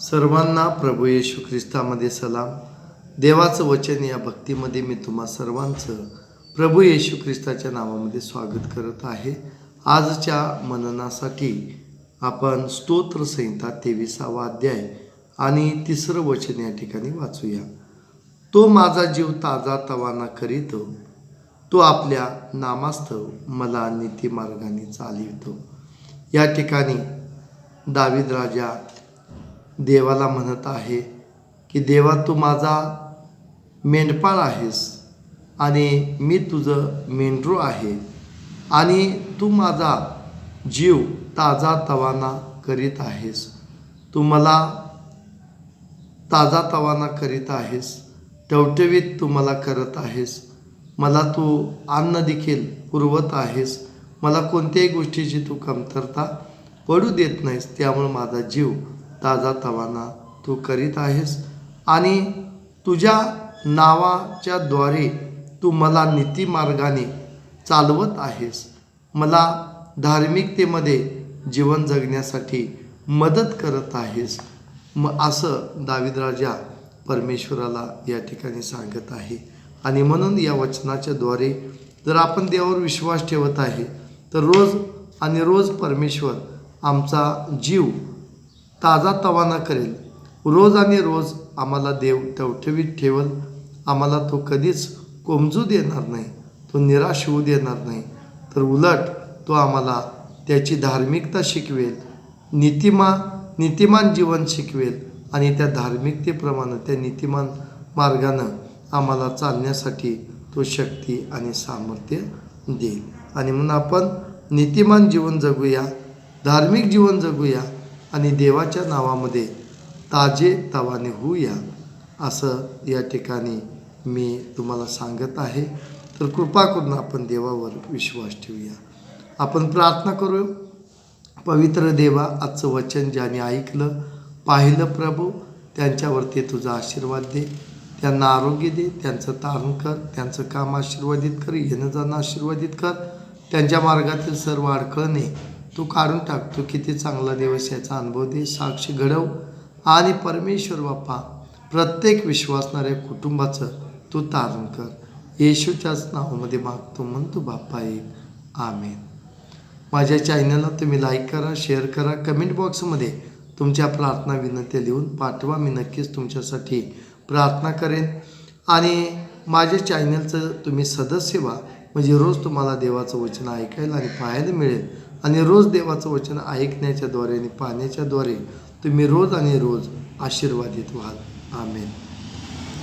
सर्वांना प्रभू येशू ख्रिस्तामध्ये सलाम. देवाचं वचन या भक्तीमध्ये मी तुम्हा सर्वांचं प्रभू येशू ख्रिस्ताच्या नावामध्ये स्वागत करत आहे. आजच्या मननासाठी आपण स्तोत्र संहिता तेविसावा अध्याय आणि तिसरं वचन या ठिकाणी वाचूया. तो माझा जीव ताजा तवाना करीतो. तो आपल्या नामास्तव मला नीतिमार्गाने चालवितो या ठिकाणी दावीद राजा देवाला म्हणत आहे की देवा तू माझा मेंढपाळ आहेस आणि मी तुझं मेंढरू आहे आणि तू माझा जीव ताजा तवाना करीत आहेस. तू मला ताजा तवाना करीत आहेस टवटवीत तू मला करत आहेस. मला तू अन्न देखील पुरवत आहेस. मला कोणत्याही गोष्टीची तू कमतरता पडू देत नाहीस त्यामुळे माझा जीव ताजा तवाना तू करीत आहेस. आणि तुझ्या नावाच्या द्वारे तू मला नीतिमार्गाने चालवत आहेस. मला धार्मिकतेमध्ये जीवन जगण्यासाठी मदत करत आहेस. मग असं दाविद राजा परमेश्वराला या ठिकाणी सांगत आहे. आणि म्हणून या वचनाच्या द्वारे जर आपण देवावर विश्वास ठेवत आहे तर रोज आणि रोज परमेश्वर आमचा जीव ताजा तवाना करेल. रोज आणि रोज आम्हाला देव टवठवीत ठेवल. आम्हाला तो कधीच कोमजू देणार नाही. तो निराश होऊ देणार नाही. तर उलट तो आम्हाला त्याची धार्मिकता शिकवेल. नीतिमा नीतिमान जीवन शिकवेल. आणि त्या धार्मिकतेप्रमाणे त्या नीतिमान मार्गानं आम्हाला चालण्यासाठी तो शक्ती आणि सामर्थ्य देईल. आणि म्हणून आपण नीतिमान जीवन जगूया धार्मिक जीवन जगूया आणि देवाच्या नावामध्ये ताजे तवाने होऊया असं या ठिकाणी मी तुम्हाला सांगत आहे. तर कृपा करून आपण देवावर विश्वास ठेवूया. आपण प्रार्थना करू. पवित्र देवा आजचं वचन ज्याने ऐकलं पाहिलं प्रभू त्यांच्यावरती तुझा आशीर्वाद दे. त्यांना आरोग्य दे त्यांचं तारण कर त्यांचं काम आशीर्वादित कर येणं जाणं आशीर्वादित कर. त्यांच्या मार्गातील सर्व अडखळणे तू काढून टाक. तू किती चांगला दिवस याचा अनुभव दे साक्षी घडव. आणि परमेश्वर बाप्पा प्रत्येक विश्वासणाऱ्या कुटुंबाचं तू तारण कर. येशूच्याच नावामध्ये मागतो म्हणतो बाप्पा एक. आमेन. माझ्या चॅनलला तुम्ही लाईक करा शेअर करा. कमेंट बॉक्समध्ये तुमच्या प्रार्थना विनंत्या लिहून पाठवा. मी नक्कीच तुमच्यासाठी प्रार्थना करेन. आणि माझ्या चॅनलचं तुम्ही सदस्य व्हा. म्हणजे रोज तुम्हाला देवाचं वचन ऐकायला आणि पाहायला मिळेल. आणि रोज देवाचं वचन ऐकण्याच्याद्वारे आणि पाहण्याच्याद्वारे तुम्ही रोज आणि रोज आशीर्वादित व्हाल. आमेन.